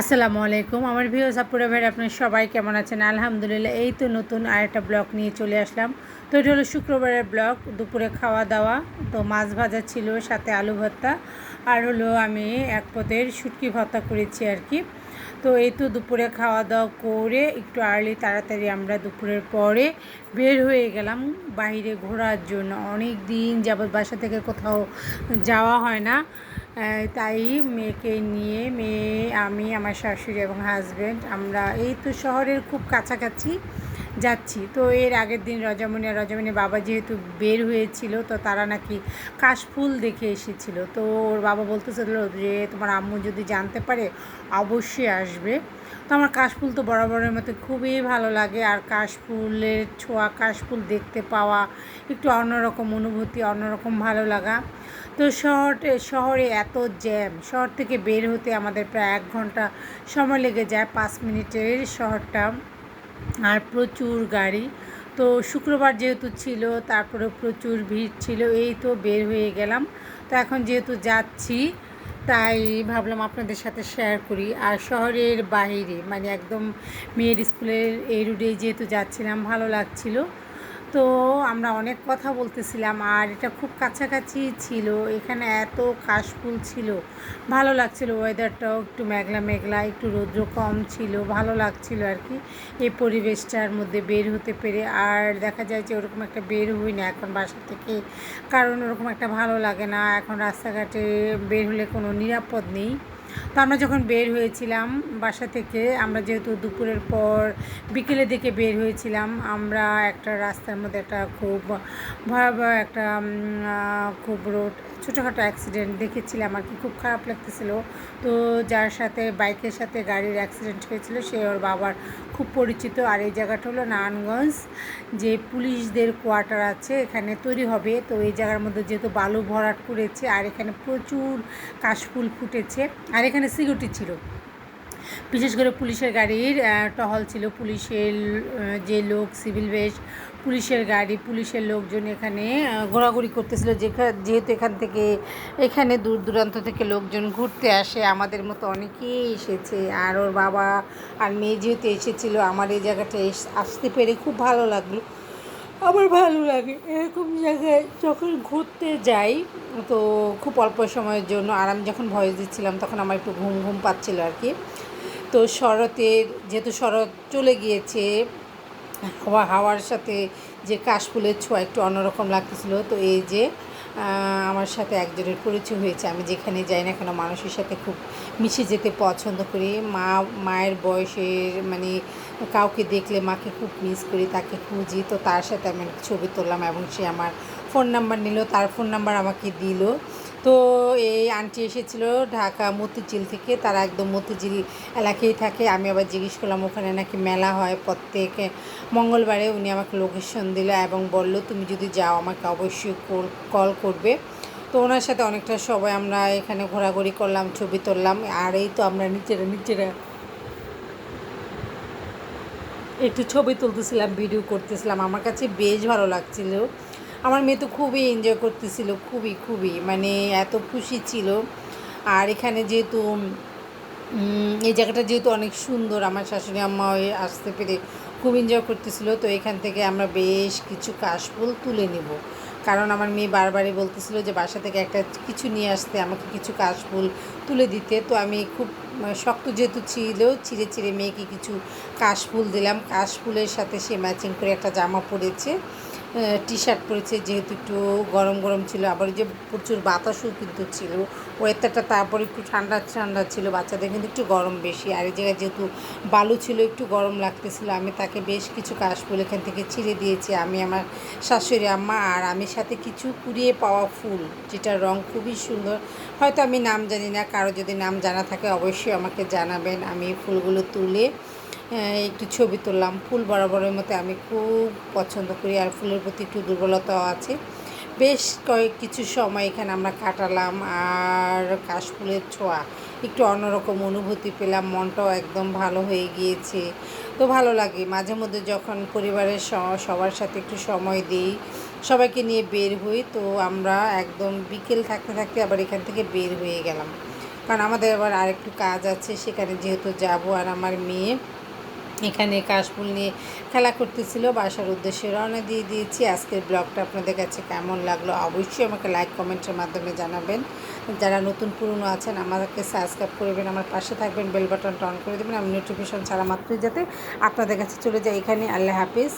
আসসালামু আলাইকুম। আমার ভিউ সাপুরা ভাই আপনার সবাই কেমন আছেন? আলহামদুলিল্লাহ, এই তো নতুন আরেকটা ব্লগ নিয়ে চলে আসলাম। তো এটা হলো শুক্রবারের ব্লগ, দুপুরে খাওয়া দাওয়া। তো মাছ ভাজা ছিল, সাথে আলু ভর্তা। আর হলো আমি এক পদের শুটকি ভর্তা করেছি আর কি। তো এই তো দুপুরে খাওয়া দাওয়া করে একটু আর্লি তাড়াতাড়ি আমরা দুপুরের পরে বের হয়ে গেলাম বাইরে ঘোরার জন্য। অনেক দিন যাবৎ বাসা থেকে কোথাও যাওয়া হয় না। তাই মেয়েকে নিয়ে মেয়ে, আমি, আমার শাশুড়ি এবং হাজব্যান্ড আমরা এই তো শহরের খুব কাছাকাছি। যাচ্ছি। তো এর আগের দিন রজমণি আর রজমণির বাবা যেহেতু বের হয়েছিল, তো তারা নাকি কাশফুল দেখে এসেছিল। তো ওর বাবা বলতেছিল যে, তোমার আম্মু যদি জানতে পারে, অবশ্যই আসবে। তো আমার কাশফুল তো বরাবরের মতো খুবই ভালো লাগে। আর কাশফুলের ছোঁয়া কাশফুল দেখতে পাওয়া, একটু অন্যরকম অনুভূতি, অন্যরকম ভালো লাগা। তো শহর, শহরে এত জ্যাম। শহর থেকে বের হতে আমাদের প্রায় এক ঘণ্টা সময় লেগে যায় পাঁচ মিনিটের শহরটা। আর প্রচুর গাড়ি। তো শুক্রবার যেহেতু ছিল তারপরে প্রচুর ভিড় ছিল, এই তো বের হয়ে গেলাম। তো এখন যেহেতু যাচ্ছি, তাই ভাবলাম আপনাদের সাথে শেয়ার করি। আর শহরের বাইরে মানে একদম মেয়ের স্কুলের এই রুটে যেহেতু যাচ্ছিলাম, ভালো লাগছিল। তো আমরা অনেক কথা বলতেছিলাম আর এটা খুব কাছাকাছি ছিল। এখানে এত কাশফুল ছিল। ভালো লাগছিল ওয়েদারটাও একটু মেঘলা মেঘলা, একটু রৌদ্র কম ছিল, ভালো লাগছিল আর কি এই পরিবেশটার মধ্যে বের হতে পেরে আর দেখা যায় যে ওরকম একটা বের হই না এখন বাসা থেকে। কারণ ওরকম একটা ভালো লাগে না। এখন রাস্তাঘাটে বের হলে কোনো নিরাপদ নেই। তো আমরা যখন বের হয়েছিলাম বাসা থেকে, আমরা যেহেতু দুপুরের পর বিকেলের দিকে বের হয়েছিলাম, আমরা একটা রাস্তার মধ্যে একটা খুব ভয়াবহ একটা খুব রোড, ছোটোখাটো অ্যাক্সিডেন্ট দেখেছিলাম আর কি, খুব খারাপ লাগতেছিল। তো যার সাথে বাইকের সাথে গাড়ির অ্যাক্সিডেন্ট হয়েছিল, সে ওর বাবার খুব পরিচিত। আর এই জায়গাটা হলো নারায়ণগঞ্জ, যে পুলিশদের কোয়ার্টার আছে, এখানে তৈরি হবে। তো এই জায়গার মধ্যে যেহেতু বালু ভরাট করেছে, আর এখানে প্রচুর কাশফুল ফুটেছে। আর এখানে সিকিউরিটি ছিল। বিশেষ করে পুলিশের গাড়ির টহল ছিল। পুলিশের যে লোক সিভিল বেশ, পুলিশের গাড়ি, পুলিশের লোকজন এখানে ঘোরাঘুরি করতেছিল। যেহেতু এখান থেকে, এখানে দূর দূরান্ত থেকে লোকজন ঘুরতে আসে, আমাদের মতো অনেকেই এসেছে। আর ওর বাবা আর মেয়ে যেহেতু এসেছিল, আমার এই জায়গাটা আসতে পেরে খুব ভালো লাগল। আমার ভালো লাগে। এরকম জায়গায় যখন ঘুরতে যাই, তো খুব অল্প সময়ের জন্য, আর আমি যখন ভয়েস দিচ্ছিলাম, তখন আমার একটু ঘুম ঘুম পাচ্ছিল আর কি। তো শরতের যেহেতু শরৎ চলে গিয়েছে, হাওয়া, হাওয়ার সাথে যে কাশফুলের ছোঁয়া একটু অন্যরকম লাগতেছিল। তো এই যে আমার সাথে একজনের পরিচয় হয়েছে। আমি যেখানে যাই না কেন মানুষের সাথে খুব মিশে যেতে পছন্দ করি। মা, মায়ের বয়সের মানে কাউকে দেখলে মাকে খুব মিস করি, তাকে খুঁজি। তো তার সাথে আমি ছবি তুললাম এবং সে আমার ফোন নাম্বার নিল। তার ফোন নাম্বার আমাকে দিল। তো এই আন্টি এসেছিল ঢাকা মতিঝিল থেকে। তারা একদম মতিঝিল এলাকায় থাকে। আমি আবার জিজ্ঞেস করলাম, ওখানে নাকি মেলা হয়? প্রত্যেক মঙ্গলবারে উনি আমাকে লোকেশন দিল এবং বলল, তুমি যদি যাও, আমাকে অবশ্যই কল করবে। তো ওনার সাথে অনেকটা সবাই আমরা এখানে ঘোরাঘুরি করলাম, ছবি তুললাম। আর এই তো আমরা নিচেরা নিচেরা একটু ছবি তুলতেছিলাম ভিডিও করতেছিলাম। আমার কাছে বেশ ভালো লাগছিল। আমার মেয়ে তো খুবই এনজয় করতেছিল, খুবই খুবই। মানে এত খুশি ছিল। আর এখানে যেহেতু এই জায়গাটা যেহেতু অনেক সুন্দর, আমার শাশুড়ি আম্মা আসতে পেরে খুব এনজয় করতেছিল। তো এখান থেকে আমরা বেশ কিছু কাশফুল তুলে নিব। কারণ আমার মেয়ে বারবারই বলতেছিল যে, বাসা থেকে একটা কিছু নিয়ে আসতে, আমাকে কিছু কাশফুল তুলে দিতে। তো আমি খুব মানে শক্ত যেহেতু ছিল, চিড়ে চিড়ে মেয়েকে কিছু কাশফুল দিলাম। কাশফুলের সাথে সে ম্যাচিং করে একটা জামা পরেছে। টি শার্ট পরেছে, যেহেতু একটু গরম গরম ছিল, আবার যে প্রচুর বাতাসও কিন্তু ছিল। ওয়েদারটা তারপর একটু ঠান্ডা ঠান্ডা ছিল, বাচ্চাদের কিন্তু একটু গরম বেশি। আর এই জায়গায় যেহেতু বালু ছিল, একটু গরম লাগতেছিল, আমি তাকে বেশ কিছু কাশফুল এখান থেকে ছিঁড়ে দিয়েছি। আমি আমার শাশুড়ি আম্মা আর আমি সাথে কিছু কুড়িয়ে পাওয়া ফুল, যেটার রং খুবই সুন্দর। হয়তো আমি নাম জানি না, কারও যদি নাম জানা থাকে অবশ্যই আমাকে জানাবেন। আমি ফুলগুলো তুলে একটু ছবি তুললাম। ফুল বরাবরের মতো আমি খুব পছন্দ করি আর ফুলের প্রতি একটু দুর্বলতাও আছে। বেশ কয়েক কিছু সময় এখানে আমরা কাটালাম আর কাশফুলের ছোঁয়া। একটু অন্যরকম অনুভূতি পেলাম, মনটাও একদম ভালো হয়ে গিয়েছে। তো ভালো লাগে। মাঝে মধ্যে যখন পরিবারের সবার সাথে একটু সময় দিই, সবাইকে নিয়ে বের হই, তো আমরা একদম বিকেল থাকতে থাকতে আবার এখান থেকে বের হয়ে গেলাম। কারণ আমাদের আবার আরেকটু কাজ আছে, সেখানে যেহেতু যাব আর আমার মেয়ে। এখানে কাশফুল নিয়ে খেলা করতেছিল, বাসার উদ্দেশ্যে রওনা দিয়ে দিয়েছি। আজকের ব্লগটা আপনাদের কাছে কেমন লাগল অবশ্যই আমাকে লাইক কমেন্টের মাধ্যমে জানাবেন। যারা নতুন, পুরনো আছেন, আমাকে সাবস্ক্রাইব করবেন, আমার পাশে থাকবেন বেল বাটনটা অন করে দেবেন। আমি নোটিফিকেশন ছাড়া মাত্রই যাতে আপনাদের কাছে চলে যাই। এখানে আল্লাহ হাফিজ।